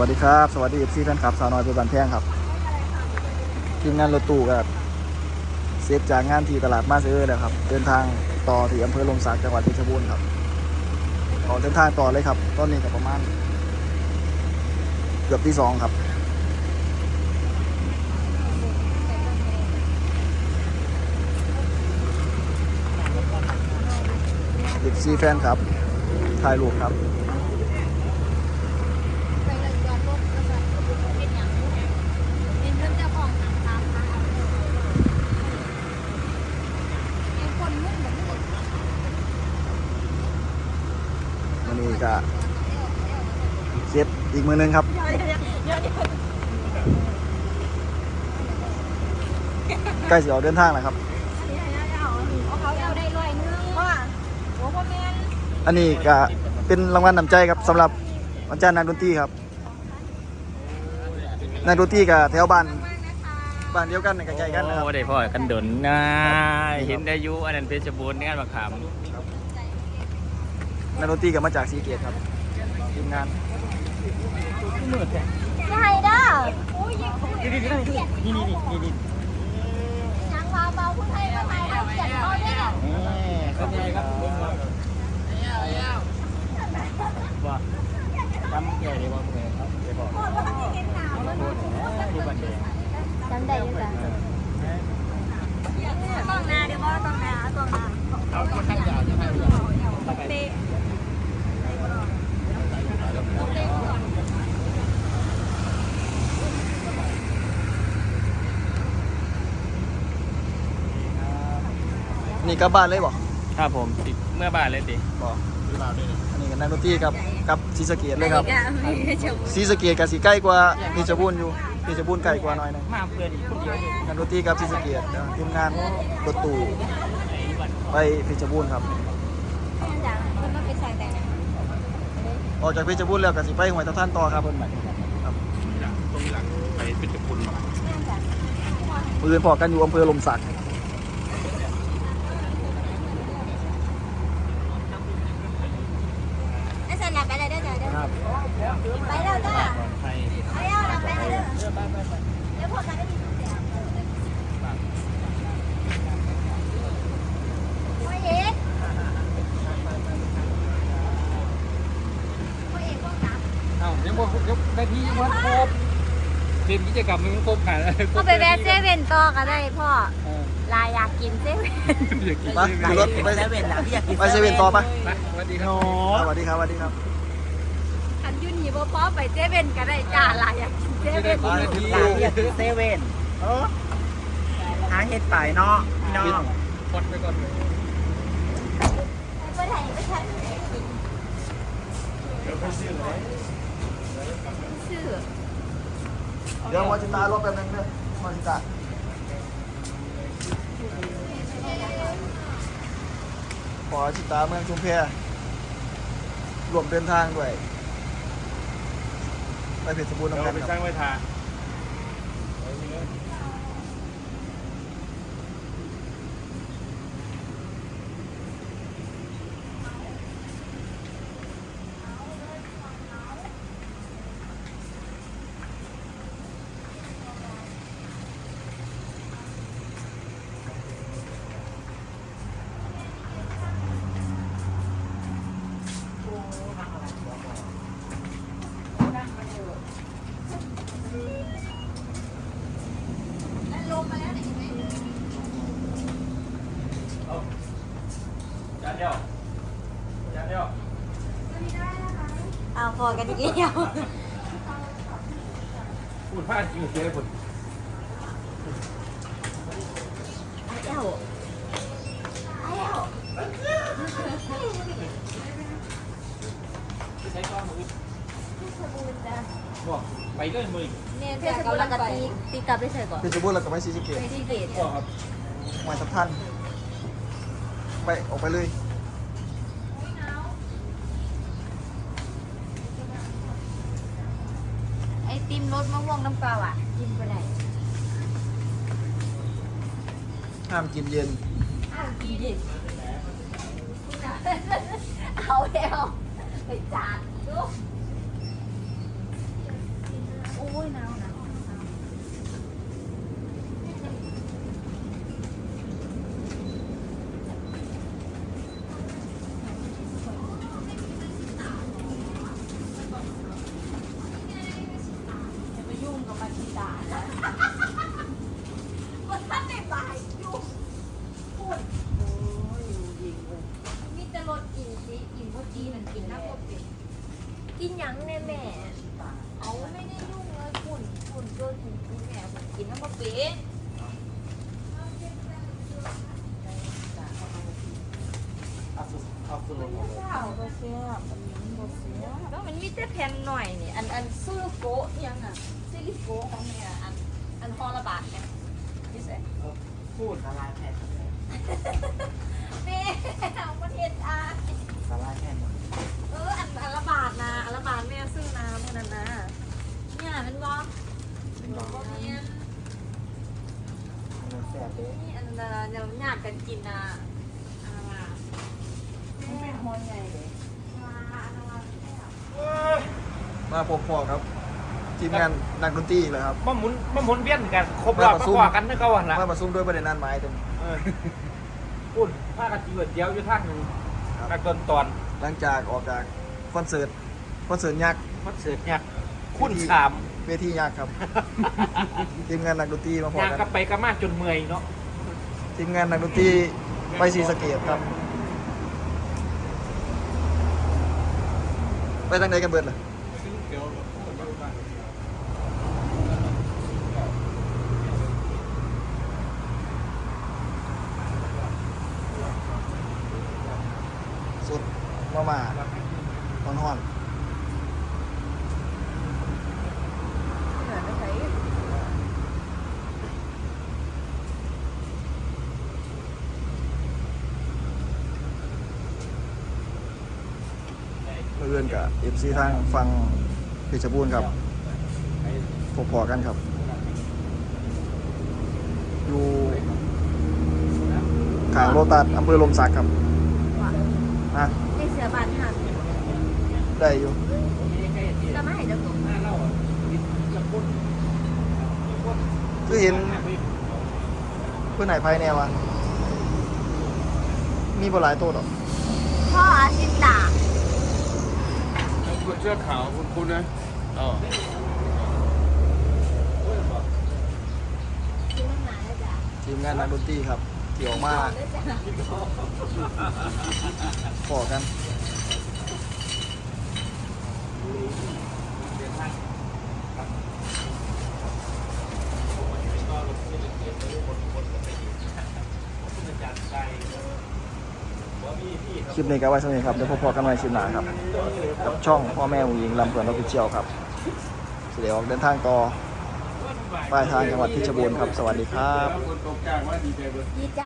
วัสดีครับ สวัสดีเอฟซีแฟนคลับสาวน้อยเพื่อนบ้านแพงครับทีมงานรถตู้ก็เซฟจากงานที่ตลาดมาเซอร์แล้วครับ เดินทางต่อที่อำเภอลมศักจังหวัดเพชรบูรณ์ครับออกเดินทางต่อเลยครับตอนนี้ก็ประมาณ เกือบที่สองครับเอฟซีแฟนครับถ่ายรูปครับ ไปเลยจอดรถแล้วก็เป็นอย่างนี้เป็นเรื่องเจ้าของหางตามมาเอาไอ้คนมุ่งแบบนี้ วันนี้ก็เซฟอีก มือหนึงครับ ใกล้สิออกเดินทางแล้วครับเอาเขาเอาได้ร้อยนึงว่าโอ้พ่อแม่นอันนี้ก็เป็นรางวัลนำใจครับสำหรับอาจารย์นักดนตรีครับนักดนตรีกับแถวบ้านบ้านเดียวกันใกล้ๆกันนะครับ โอ้ได้พ่อกันดนนะเห็นได้อยุอันนั้นเพชรบูรณ์งานบักขามนักดนตรีกับมาจากสีเกตครับทีมงาน ใช่เด้อโอ้ยยิงผู้นี่นี่นี่นี่นี่ยังมาเบาผู้ไทยมาไทยเอาเสียงเขาเนี่ยครับยายครับว่าจำแก่ได้บ่เมื่อครับได้บ่ที่บันเดงจำได้ยังจ้ะต้องนาเดี๋ยวว่าต้องนาต้องนาเอาคนทั้งยาวจะให้เตะ นี่กลับบ้านเลยบ่ครับผมติดเมื่อบ้านเลยติบ่อันนี้กับนักดนตรีกับกับศรีสะเกดเลยครับไม่จบศรีสะเกดกับสีใกล้กว่าเพชรบูรณ์อยู่เพชรบูรณ์ไกลกว่าหน่อยหนึงมาเพื่อนอีกคนเดียวอยู่นักดนตรีกับศรีสะเกดทีมงานรถตู้ไปเพชรบูรณ์ครับจากคนมาเป็นสายแต่งออกจากเพชรบูรณ์แล้วก็สิไปห้วยตะท่านต่อครับเพิ่นใหม่ครับตรงหลังไปเป็นจุกุลปืนพอกันอยู่อำเภอลมศักดิ์ ไอ้สันหลับไปเลยเด้อจ้ะเด้อ ครับไปแล้วจ้ะไทยไปแล้วหลับไปเลยเด้อเดี๋ยวพอกันได้ดีเสียพ่อเอกพ่อเอกพ่อสามเอ้ายังบ่ยังได้ที่ยังบ่ครบเรียนกิจกรรมมันครบขาดก็ไปแวะเซเว่นต่อก็ได้พ่อลายอยากกินเซเว่นอยากกินไปขึ้นรถไปเซเว่นแล้วพี่อยากกินไปเซเว่นต่อปะไปสวัสดีครับสวัสดีครับสวัสดีครับคั นอยูนี่บ่พอไปเซเว่นก็ได้จ้าลายอยากกินเซจะได้เว่นคุณนาทีร้านพี่อยากกินเซเว่นเออหาเห็ดป่ายเนาะพี่น้องกดไปก่อนไปไหนไปชั้นชื่อเดี๋ยววาจิตารถแป๊บนึงเด้อวาจิตาขอจิตาเมืองชุมแพรวมเดินทางด้วย ไปเพชรบูรณ์เดี๋ยวนำกันไปคสร้ารับงไว้ทา จานเดียวจานเดียว เอา พอกันอีกแล้วพูดพลาดจริงเสียผลเอ้าเอ้าใช้ก้อนมือสบู่จ้ะบอกไปก็มือเนี่ยเทศกาลกะตีตีกลับไปใส่ก่อนเพชรบูรณ์แล้วก็ไปศรีสะเกดไม่ได้เกตบอกครับห้วยตะท่านไปออกไปเลย ไอ ติมรสมะม่วงน้ำปลาอะกินไปไหนห้ามกินเย็น อ้าวกินดิเอาแล้วไปจานดู ยุ่งกับบัญชีดานะมันท่านในบ่ายยุ่งพูดมีแต่รถกินสิกินพวกจีนั่นกินน้ำพวกเป็ดกินหยังแน่แม่เอาไม่ได้ยุ่งเลยคุณคุณเกินกินกินแม่ผมกินน้ำพวกเป็ดแล้วมัน มีแต่แผ่นหน่อยนี่ อันอันซูโกะยังอะซิลิโกะของแม่อะอันอันฮอละบาทเนี่ยนี่สิพูดละลายแผ่นแม่เอาประเทศอาละลายแผ่นหมดเอออันอันละบาทนะอันละบาทแม่ซื้อน้ำพวกนั้นนะเนี่ยเป็นบอเป็นบอเนี่ย มันแสบเลยนี่อันนั้นเดี๋ยวญาติกันกินนะอันละบาทแม่ฮอนใหญ่เลยอันละบาทแม่มาพบพ่อครับทีมงานนักดนตรีเลยครับมาหมุนมาหมุนเวียนกันครบรอบมากกว่ากันนึกเขาวันละมาประชุมด้วยประเด็นนั้นไม้เต็มเออพูดผ้ากันจีเวิร์ดเดียวอยู่ทางหนึ่งครับนักดนตอน หลังจากออกจากคอนเสิร์ตคอนเสิร์ตยักษ์คอนเสิร์ตเนี่ยคุณสามเวทียักษ์ครับทีมงานนักดนตรีมาพอยางกักลับนไปกลับมาจนเมื่อยเนาะทีมงานนักดนตรีไปศรีสะเกดครับ ไปทางไหนกันเบิดล่ะสุดมามาหอนหอน เพื่อนกับเอฟซีทางฟังเพชรบูรณ์ครับพบพอกันครับ อยู่ขางโลตัสอำเภอลมสักครับนะในเสือบานหักได้อยู่จะไม่ให้เจะตกคือเห็นเพื่อนไหนภายแนวอะมีบหลายตัวหรอกพ่ออาชิตา คนเสื้อขาวคุณคุณนะอ๋อทีมงานนักดนตรีครับ เกี่ยวมาแล้วจ้ะขอกัน คลิปนี้ก็ไว้สำหรับนี้ครับเดี๋ยวพบกันใหม่คลิปหน้าครับ กับช่องพ่อแม่หญิงลำเพลินรถพิเชียวครับเดี๋ยวออกเดินทางต่อปลายทางจังหวัดเพชรบูรณ์ครับ สวัสดีครับ